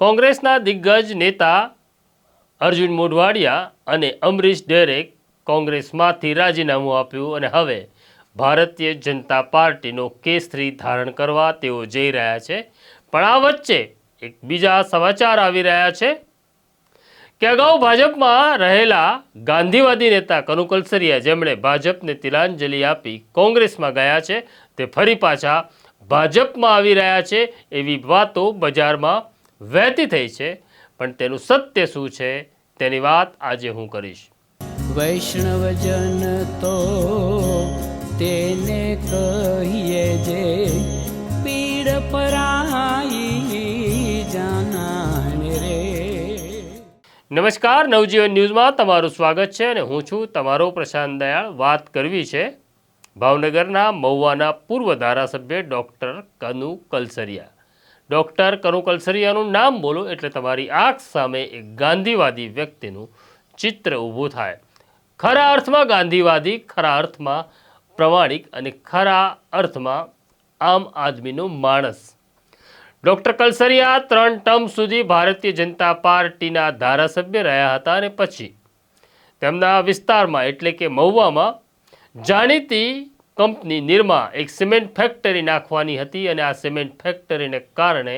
કોંગ્રેસના દિગ્ગજ નેતા અર્જુન મોઢવાડિયા અને અમરીશ ડેરે કોંગ્રેસમાંથી રાજીનામું આપ્યું અને હવે ભારતીય જનતા પાર્ટીનો કેસરી ધારણ કરવા તેઓ જઈ રહ્યા છે. પણ આ વચ્ચે એક બીજા સમાચાર આવી રહ્યા છે. કે અગાઉ ભાજપમાં રહેલા ગાંધીવાદી નેતા કનુ કલસરિયા જેમણે ભાજપને તિલાંજલિ આપી કોંગ્રેસમાં ગયા છે, તે ફરી પાછા ભાજપમાં આવી રહ્યા છે એવી વાતો બજારમાં વહેતી થઈ છે પણ તેનું સત્ય શું છે તેની વાત આજે હું કરીશ. વૈષ્ણવજન તો તેને કહીએ જે પીડ પરાઈ જાનાને રે. નમસ્કાર નવજીવન ન્યૂઝમાં તમારું સ્વાગત છે અને હું છું તમારો પ્રશાંત દયાળ. વાત કરવી છે ભાવનગરના મહુવાના પૂર્વ ધારાસભ્ય ડૉક્ટર કનુ કલસરિયા. ડૉક્ટર કનુ કલસરિયાનું નામ બોલો એટલે તમારી આંખ સામે એક ગાંધીવાદી વ્યક્તિનું ચિત્ર ઊભું થાય. ખરા અર્થમાં ગાંધીવાદી, ખરા અર્થમાં પ્રમાણિક અને ખરા અર્થમાં આમ આદમીનો માણસ. ડૉક્ટર કલસરિયા ત્રણ ટર્મ સુધી ભારતીય જનતા પાર્ટીના ધારાસભ્ય રહ્યા હતા અને પછી તેમના વિસ્તારમાં એટલે કે મહુવામાં જાણીતી કંપની નિરમા એક સિમેન્ટ ફેક્ટરી નાખવાની હતી અને આ સિમેન્ટ ફેક્ટરીને કારણે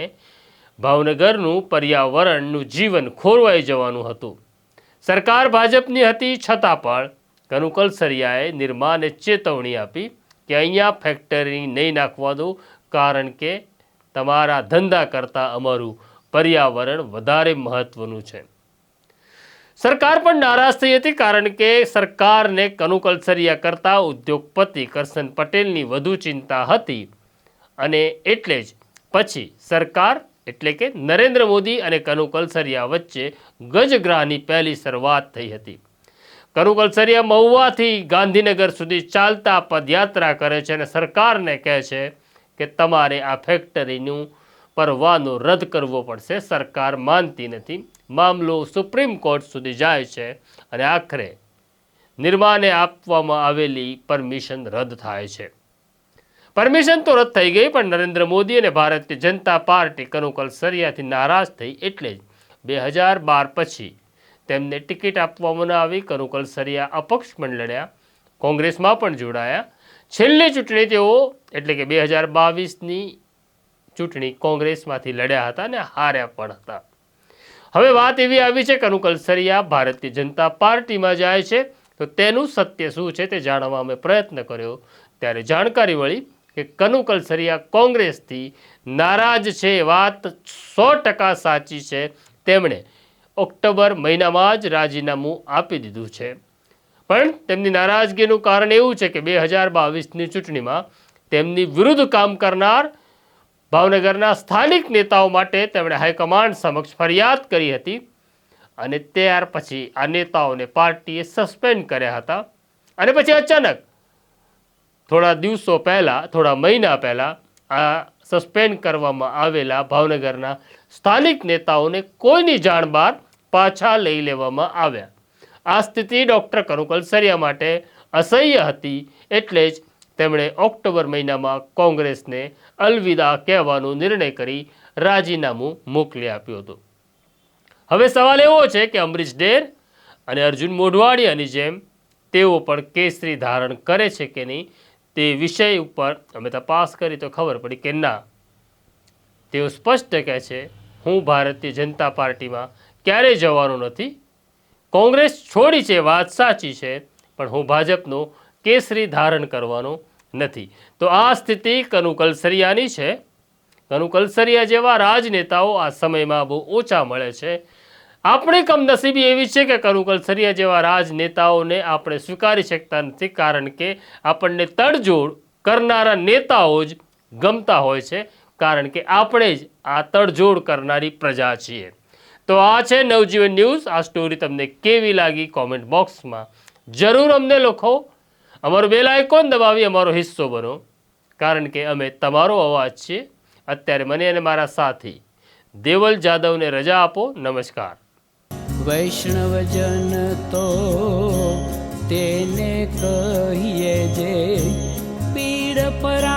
ભાવનગરનું પર્યાવરણનું જીવન ખોરવાઈ જવાનું હતું. સરકાર ભાજપની હતી, છતાં પણ કનુકલ સરિયાએ નિર્માને ચેતવણી આપી કે અહીંયા ફેક્ટરી નહીં નાખવા દો, કારણ કે તમારા ધંધા કરતાં અમારું પર્યાવરણ વધારે મહત્ત્વનું છે. સરકાર પણ નારાજ થઈ હતી કારણ કે સરકારને કનુ કલસરિયા કરતાં ઉદ્યોગપતિ કરશન પટેલની વધુ ચિંતા હતી. અને એટલે જ પછી સરકાર એટલે કે નરેન્દ્ર મોદી અને કનુ કલસરિયા વચ્ચે ગજગ્રાહની પહેલી શરૂઆત થઈ હતી. કનુ કલસરિયા મહુવાથી ગાંધીનગર સુધી ચાલતા પદયાત્રા કરે છે અને સરકારને કહે છે કે તમારે આ ફેક્ટરીનું પરવાનો રદ કરવો પડશે. સરકાર માનતી નથી. મામલો સુપ્રીમ કોર્ટ સુધી જાય છે અને આખરે નિર્માને આપવામાં આવેલી પરમિશન રદ થાય છે. પરમિશન તો રદ થઈ ગઈ, પણ નરેન્દ્ર મોદી અને ભારતીય જનતા પાર્ટી કનુકલ સરિયાથી નારાજ થઈ એટલે જ બે હજાર બાર પછી તેમને ટિકિટ આપવામાં ન આવી. કનુકલ સરિયા અપક્ષ પણ લડ્યા, કોંગ્રેસમાં પણ જોડાયા. છેલ્લી ચૂંટણી તેઓ, એટલે કે બે હજાર બાવીસની ચૂંટણી કોંગ્રેસમાંથી લડ્યા હતા અને હાર્યા પણ હતા. હવે વાત એવી આવી છે કે અનુકલ સરિયા ભારતીય જનતા પાર્ટીમાં જાય છે, તો તેનું સત્ય શું છે તે જાણવા અમે પ્રયત્ન કર્યો. ત્યારે જાણકારી મળી કે કનુકલ સરિયા કોંગ્રેસથી નારાજ છે વાત સો ટકા સાચી છે. તેમણે ઓક્ટોબર મહિનામાં જ રાજીનામું આપી દીધું છે. પણ તેમની નારાજગીનું કારણ એવું છે કે બે હજાર બાવીસની ચૂંટણીમાં તેમની વિરુદ્ધ કામ કરનાર ભાવનગરના સ્થાનિક નેતાઓ માટે તેમણે હાઈકમાન્ડ સમક્ષ ફરિયાદ કરી હતી અને ત્યાર પછી આ નેતાઓને પાર્ટીએ સસ્પેન્ડ કર્યા હતા. અને પછી અચાનક થોડા દિવસો પહેલાં, થોડા મહિના પહેલાં આ સસ્પેન્ડ કરવામાં આવેલા ભાવનગરના સ્થાનિક નેતાઓને કોઈની જાણ બહાર પાછા લઈ લેવામાં આવ્યા. આ સ્થિતિ ડૉક્ટર કરુકલ સરિયા માટે અસહ્ય હતી એટલે જ તેમણે ઓક્ટોબર મહિનામાં કોંગ્રેસને અલવિદા કહેવાનો નિર્ણય કરી રાજીનામું મોકલી આપ્યું હતું. હવે સવાલ એવો છે કે અમરીશ ડેર અને અર્જુન મોઢવાડિયાની જેમ તેઓ પણ કેસરી ધારણ કરે છે કે નહીં તે વિષય ઉપર અમે તપાસ કરી તો ખબર પડી કે ના. તેઓ સ્પષ્ટ કહે છે, હું ભારતીય જનતા પાર્ટીમાં ક્યારેય જવાનો નથી. કોંગ્રેસ છોડી છે વાત સાચી છે, પણ હું ભાજપનો કેસરી ધારણ કરવાનો નથી. તો આ સ્થિતિ કનુકલસરિયાની છે. કનુકલસરિયા જેવા રાજનેતાઓ આ સમયમાં બહુ ઓછા મળે છે. આપણી કમનસીબી એવી છે કે કનુકલસરિયા જેવા રાજનેતાઓને આપણે સ્વીકારી શકતા નથી કારણ કે આપણને તડજોડ કરનારા નેતાઓ જ ગમતા હોય છે કારણ કે આપણે જ આ તડજોડ કરનારી પ્રજા છીએ. તો આ છે નવજીવન ન્યૂઝ. આ સ્ટોરી તમને કેવી લાગી કોમેન્ટ બોક્સમાં જરૂર અમને લખો. અમારું બેલ આઇકોન દબાવી અમારો હિસ્સો બનો. કારણ કે અમે તમારો અવાજ છે અત્યારે મને અને મારા સાથી દેવલ જાદવને રજા આપો. નમસ્કાર. વૈષ્ણવજન તો તેને કહીએ જે પીડ પરાઈ